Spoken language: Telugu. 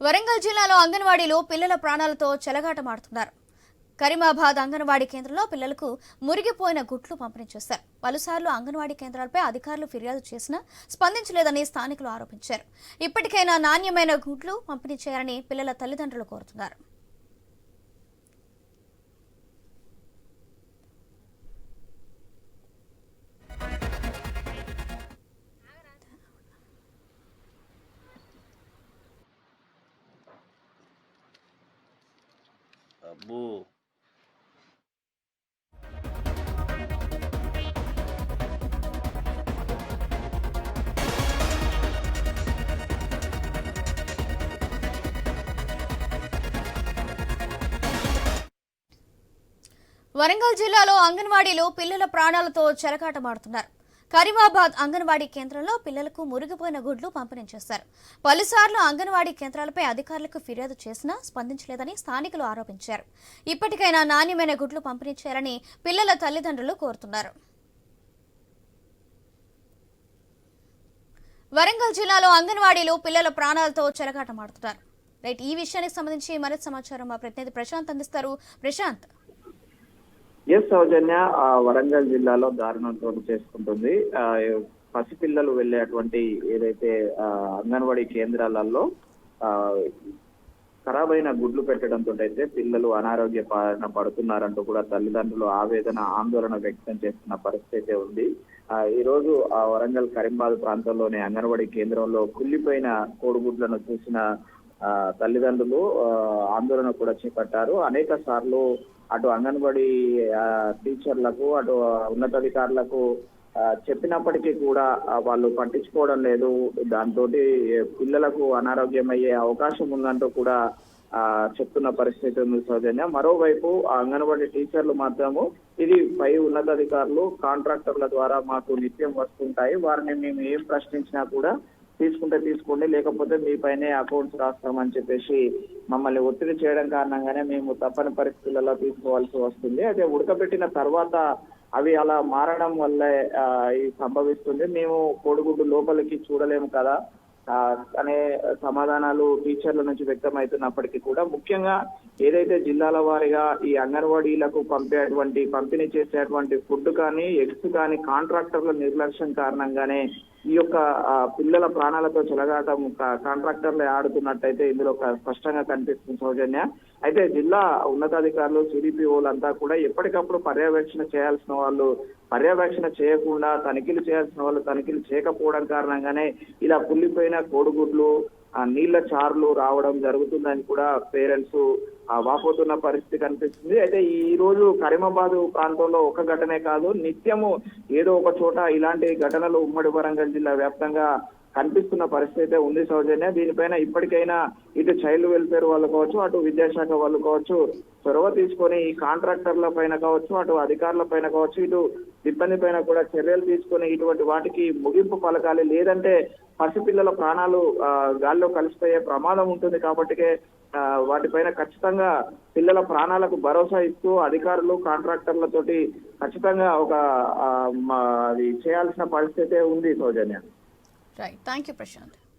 వరంగల్ జిల్లాలో అంగన్వాడీలో పిల్లల ప్రాణాలతో చెలగాటమాడుతున్నారు. కరీమాబాద్ అంగన్వాడీ కేంద్రంలో పిల్లలకు మురిగిపోయిన గుట్లు పంపిణీ చేశారు. పలుసార్లు అంగన్వాడీ కేంద్రాలపై అధికారులు ఫిర్యాదు చేసినా స్పందించలేదని స్థానికులు ఆరోపించారు. ఇప్పటికైనా నాణ్యమైన గుట్లు పంపిణీ చేయాలని పిల్లల తల్లిదండ్రులు కోరుతున్నారు. అబ్బో. వరంగల్ జిల్లాలో అంగన్వాడీలో పిల్లల ప్రాణాలతో చెలకాటమాడుతున్నారు కరీమాబాద్ అంగన్వాడీ కేంద్రంలో పిల్లలకు మురిగిపోయిన గుడ్లు పంపిణీ చేశారు. పలుసార్లు అంగన్వాడీ కేంద్రాలపై అధికారులకు ఫిర్యాదు చేసినా స్పందించలేదని స్థానికులు ఆరోపించారు. ఇప్పటికైనా నాణ్యమైన గుడ్లు పంపిణీ చేయాలని పిల్లల తల్లిదండ్రులు కోరుతున్నారు. వరంగల్ జిల్లాలో అంగన్వాడీలు పిల్లల ప్రాణాలతో చెలగాటమాడుతున్నారు. రైట్ ఈ విషయానికి సంబంధించి మరింత సమాచారం మా ప్రతినిధి ప్రశాంత్ అందిస్తారు. ప్రశాంత్. ఎస్ సౌజన్య ఆ, వరంగల్ జిల్లాలో దారుణం చోటు చేసుకుంటుంది. ఆ, పసిపిల్లలు వెళ్ళేటువంటి ఏదైతే అంగన్వాడీ కేంద్రాలలో ఆ, ఖరాబైన గుడ్లు పెట్టడంతో అయితే పిల్లలు అనారోగ్య పాలన పడుతున్నారంటూ కూడా తల్లిదండ్రులు ఆవేదన ఆందోళన వ్యక్తం చేస్తున్న పరిస్థితి ఉంది. ఈ రోజు ఆ వరంగల్ కరీంబాద్ ప్రాంతంలోని అంగన్వాడీ కేంద్రంలో కుళ్ళిపోయిన కోడిగుడ్లను చూసిన ఆ, తల్లిదండ్రులు ఆందోళన కూడా చేపట్టారు. అనేక సార్లు అటు అంగన్వాడీ ఆ, టీచర్లకు అటు ఉన్నతాధికారులకు చెప్పినప్పటికీ కూడా వాళ్ళు పట్టించుకోవడం లేదు. దాంతో పిల్లలకు అనారోగ్యం అయ్యే అవకాశం ఉందంటూ కూడా ఆ, చెప్తున్న పరిస్థితి ఉంది సౌజన్య. మరోవైపు ఆ అంగన్వాడీ టీచర్లు మాత్రము ఇది పై ఉన్నతాధికారులు కాంట్రాక్టర్ల ద్వారా మాకు నిత్యం వస్తుంటాయి. వారిని మేము ఏం ప్రశ్నించినా కూడా తీసుకుంటే తీసుకోండి లేకపోతే మీ పైనే అకౌంట్స్ రాస్తామని చెప్పేసి మమ్మల్ని ఒత్తిడి చేయడం కారణంగానే మేము తప్పని పరిస్థితులలో తీసుకోవాల్సి వస్తుంది. అయితే ఉడకబెట్టిన తర్వాత అవి అలా మారడం వల్లే ఇది సంభవిస్తుంది. మేము కోడిగుడ్డు లోపలికి చూడలేము కదా. అనే సమాధానాలు టీచర్ల నుంచి వ్యక్తమవుతున్నప్పటికీ కూడా ముఖ్యంగా ఏదైతే జిల్లాల వారీగా ఈ అంగన్వాడీలకు పంపేటువంటి పంపిణీ చేసేటువంటి ఫుడ్ కానీ ఎగ్స్ కానీ కాంట్రాక్టర్ల నిర్లక్ష్యం కారణంగానే ఈ యొక్క పిల్లల ప్రాణాలతో చెలగాటం కాంట్రాక్టర్లు ఆడుతున్నట్టయితే ఇందులో ఒక స్పష్టంగా కనిపిస్తుంది సౌజన్య. అయితే జిల్లా ఉన్నతాధికారులు సిడిపిఓలంతా కూడా ఎప్పటికప్పుడు పర్యవేక్షణ చేయాల్సిన వాళ్ళు పర్యవేక్షణ చేయకుండా తనిఖీలు చేయాల్సిన వాళ్ళు తనిఖీలు చేయకపోవడం కారణంగానే ఇలా కుళ్ళిపోయిన కోడిగుడ్లు ఆ నీళ్ళ చార్లు రావడం జరుగుతుందని కూడా పేరెంట్స్ వాపోతున్న పరిస్థితి కనిపిస్తుంది. అయితే ఈ రోజు కరీమాబాద్ ప్రాంతంలో ఒక ఘటనే కాదు నిత్యము ఏదో ఒక చోట ఇలాంటి ఘటనలు ఉమ్మడి వరంగల్ జిల్లా వ్యాప్తంగా కనిపిస్తున్న పరిస్థితి అయితే ఉంది సౌజన్య. దీనిపైన ఇప్పటికైనా ఇటు చైల్డ్ వెల్ఫేర్ వాళ్ళు కావచ్చు అటు విద్యాశాఖ వాళ్ళు కావచ్చు చొరవ తీసుకొని ఈ కాంట్రాక్టర్ల పైన కావచ్చు అటు అధికారుల పైన కావచ్చు ఇటు సిబ్బంది పైన కూడా చర్యలు తీసుకొని ఇటువంటి వాటికి ముగింపు పలకాలి. లేదంటే పసిపిల్లల ప్రాణాలు గాల్లో కలిసిపోయే ప్రమాదం ఉంటుంది కాబట్టి వాటిపైన ఖచ్చితంగా పిల్లల ప్రాణాలకు భరోసా ఇస్తూ అధికారులు కాంట్రాక్టర్లతోటి ఖచ్చితంగా ఒక మా- అది చేయాల్సిన పరిస్థితి ఉంది Soujanya. Right thank you Prashanth